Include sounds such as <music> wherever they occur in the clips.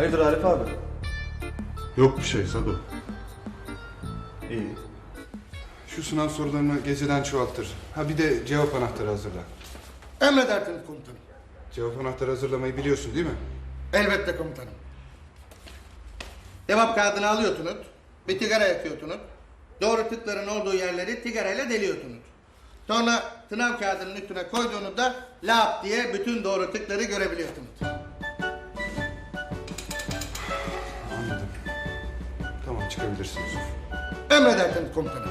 Hayırdır Arif abi? Yok bir şey Sado. İyi. Şu sınav sorularını geceden çoğaltır. Ha bir de cevap anahtarı hazırla. Emredersiniz komutanım. Cevap anahtarı hazırlamayı biliyorsun değil mi? Elbette komutanım. Cevap kağıdını alıyorsunuz. Bir tigara yakıyorsunuz. Doğru tıkların olduğu yerleri tigarayla deliyorsunuz. Sonra sınav kağıdının üstüne koyduğunuzda lap diye bütün doğru tıkları görebiliyorsunuz. Anladım. Yusuf. Emredersiniz komutanım.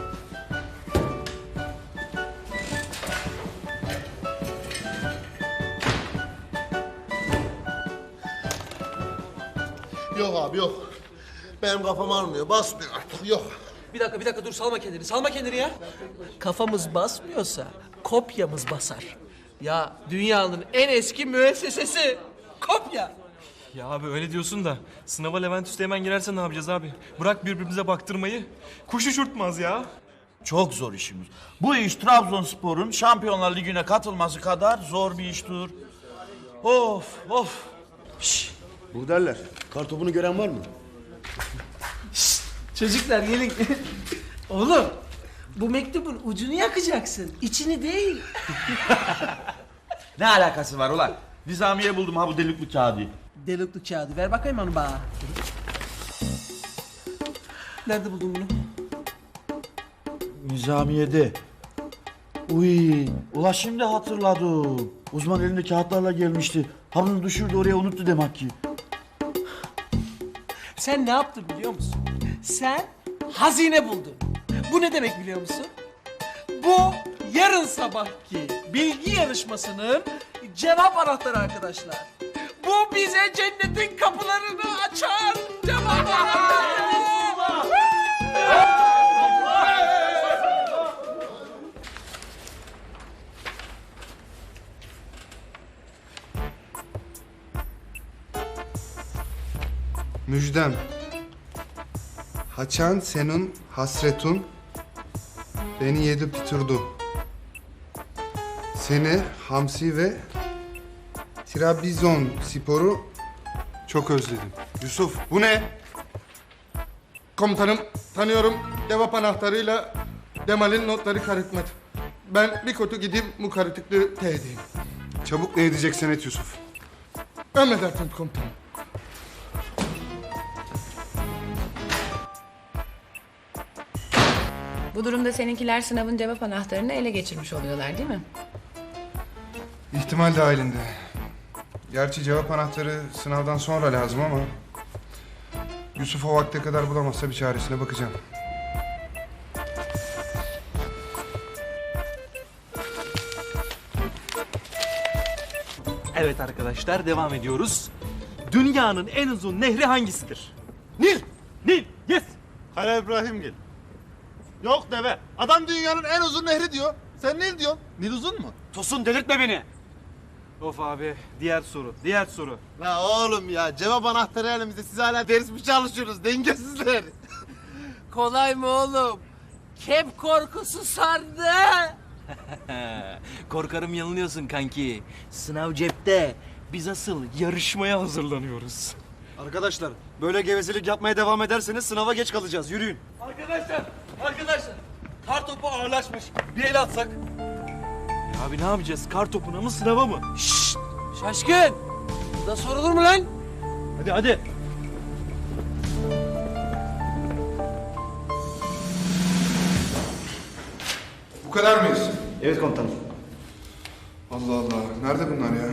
Yok abi yok. Benim kafam almıyor. Basmıyor artık. Yok. Bir dakika bir dakika dur salma kendini salma kendini ya. Kafamız basmıyorsa kopyamız basar. Ya dünyanın en eski müessesesi kopya. Ya abi öyle diyorsun da sınava Levent Üste hemen girerse ne yapacağız abi? Bırak birbirimize baktırmayı. Kuş uçurtmaz ya. Çok zor işimiz. Bu iş Trabzonspor'un Şampiyonlar Ligi'ne katılması kadar zor bir iştir. Of of. Bu derler. Kartopunu gören var mı? Çocuklar gelin. <laughs> Oğlum bu mektubun ucunu yakacaksın. içini değil. <laughs> Ne alakası var ulan? Nizamiye buldum ha bu delikli kağıdı. Delikli kağıdı ver bakayım onu bana. Nerede buldun bunu? Nizamiye'de. Uy, ula şimdi hatırladım. Uzman elinde kağıtlarla gelmişti. Ha bunu düşürdü oraya unuttu demek ki. Sen ne yaptın biliyor musun? Sen hazine buldun. Bu ne demek biliyor musun? Bu yarın sabahki bilgi yarışmasının cevap anahtarı arkadaşlar. Bu bize cennetin kapılarını açar. Müjdem. Haçan senin hasretun beni yedi bitirdu. Seni Hamsi ve Trabzon sporu çok özledim. Yusuf bu ne? Komutanım tanıyorum cevap anahtarıyla Demal'in notları karıtmadı. Ben bir kutu gideyim bu karıtıklığı te edeyim. Çabuk ne edeceksen et Yusuf. Emredersiniz komutanım. Bu durumda seninkiler sınavın cevap anahtarını ele geçirmiş oluyorlar değil mi? İhtimal dahilinde. Gerçi cevap anahtarı sınavdan sonra lazım ama... Yusuf o vakte kadar bulamazsa bir çaresine bakacağım. Evet arkadaşlar devam ediyoruz. Dünyanın en uzun nehri hangisidir? Nil. Nil. Yes. Hala İbrahimgil. Yok deve. Adam dünyanın en uzun nehri diyor. Sen Nil diyorsun. Nil uzun mu? Tosun delirtme beni. Of abi diğer soru diğer soru. La oğlum ya cevap anahtarı elimizde. Siz hala ders mi çalışıyorsunuz? Dengesizler. <laughs> Kolay mı oğlum? Kep korkusu sardı. <laughs> Korkarım yanılıyorsun kanki. Sınav cepte. Biz asıl yarışmaya hazırlanıyoruz. Arkadaşlar böyle gevezelik yapmaya devam ederseniz sınava geç kalacağız. Yürüyün. Arkadaşlar, arkadaşlar. Kar topu ağırlaşmış. Bir el atsak. Abi ne yapacağız? Kar topuna mı sınava mı? Şaşkın. Bu da sorulur mu lan? Hadi hadi. Bu kadar mıyız? Evet komutanım. Allah Allah. Nerede bunlar ya?